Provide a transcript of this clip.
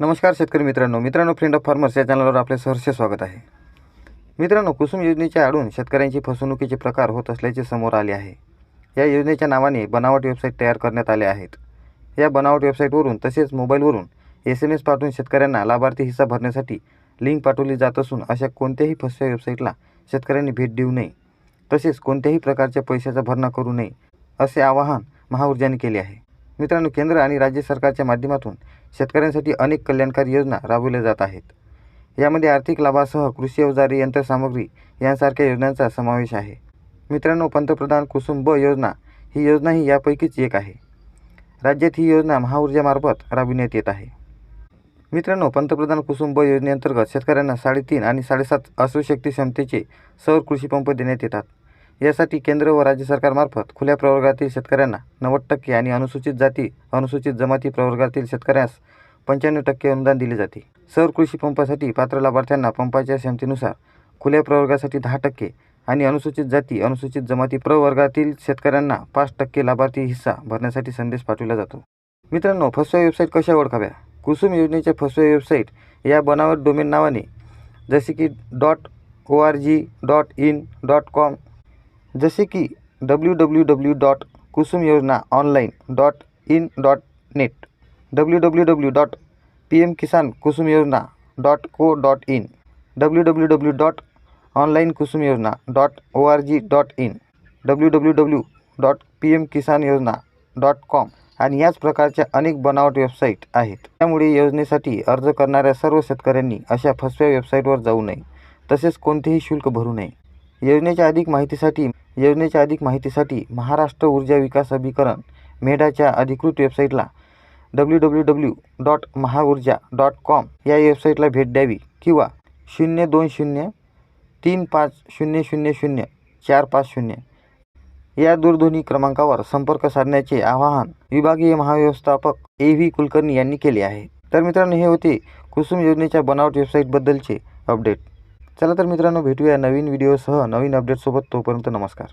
नमस्कार शेतकरी मित्रांनो. मित्रांनो फ्रेंड ऑफ फार्मर्स या चॅनलवर आपले सहर्ष स्वागत आहे. मित्रांनो कुसुम योजनेच्या आडून शेतकऱ्यांची फसवणुकीचे प्रकार होत असल्याचे समोर आले आहे. या योजनेच्या नावाने बनावट वेबसाईट तयार करण्यात आल्या आहेत. या बनावट वेबसाईटवरून तसेच मोबाईलवरून एस एम एस पाठवून शेतकऱ्यांना लाभार्थी हिस्सा भरण्यासाठी लिंक पाठवली जात असून अशा कोणत्याही फसव्या वेबसाईटला शेतकऱ्यांनी भेट देऊ नये. तसेच कोणत्याही प्रकारच्या पैशाचा भरणा करू नये असे आवाहन महाऊर्जाने केले आहे. मित्रांनो केंद्र आणि राज्य सरकारच्या माध्यमातून शेतकऱ्यांसाठी अनेक कल्याणकारी योजना राबवल्या जात आहेत. यामध्ये आर्थिक लाभासह कृषी अवजारे यंत्रसामग्री यांसारख्या योजनांचा समावेश आहे. मित्रांनो पंतप्रधान कुसुम ब योजना ही योजना ही यापैकीच एक आहे. राज्यात ही योजना महाऊर्जामार्फत राबविण्यात येत आहे. मित्रांनो पंतप्रधान कुसुम ब योजनेअंतर्गत शेतकऱ्यांना साडेतीन आणि साडेसात अश्वशक्ती क्षमतेचे सौर कृषीपंप देण्यात येतात. यासाठी केंद्र व राज्य सरकारमार्फत खुल्या प्रवर्गातील शेतकऱ्यांना नव्वद टक्के आणि अनुसूचित जाती अनुसूचित जमाती प्रवर्गातील शेतकऱ्यास पंच्याण्णव टक्के अनुदान दिले जाते. सौर कृषी पंपासाठी पात्र लाभार्थ्यांना पंपाच्या क्षमतेनुसार खुल्या प्रवर्गासाठी दहा टक्के आणि अनुसूचित जाती अनुसूचित जमाती प्रवर्गातील शेतकऱ्यांना पाच टक्के लाभार्थी हिस्सा भरण्यासाठी संदेश पाठविला जातो. मित्रांनो फसव्या वेबसाईट कशा ओळखाव्या? कुसुम योजनेच्या फसव्या वेबसाईट या बनावट डोमेन नावाने जसे की dot O R G dot in dot com जसे की W W W dot Kusum Yojana online dot in dot net W W W dot P M Kisan Kusum Yojana dot co dot in W W W dot online Kusum Yojana dot O R G dot in W W W dot P M Kisan Yojana dot com आणि याच प्रकारच्या अनेक बनावट website आहेत. त्यामुळे योजनेसाठी अर्ज करणाऱ्या सर्व शेतकऱ्यांनी अशा फसव्या वेबसाईटवर जाऊ नये. तसेच कोणतेही शुल्क भरू नये. योजनेच्या अधिक माहितीसाठी योजनेच्या अधिक माहितीसाठी महाराष्ट्र ऊर्जा विकास अभिकरण मेडाच्या अधिकृत वेबसाईटला W W W dot Mahaurja dot com या वेबसाईटला भेट द्यावी किंवा शून्य दोन शून्य तीन पाच शून्य शून्य शून्य चार पाच शून्य या दूरध्वनी क्रमांकावर संपर्क साधण्याचे आवाहन विभागीय महाव्यवस्थापक ए व्ही कुलकर्णी यांनी केले आहे. तर मित्रांनो हे होते कुसुम योजनेच्या बनावट वेबसाईटबद्दलचे अपडेट. चला तर मित्रांनो भेटूया नवीन व्हिडिओसह नवीन अपडेटसोबत तोपर्यंत नमस्कार.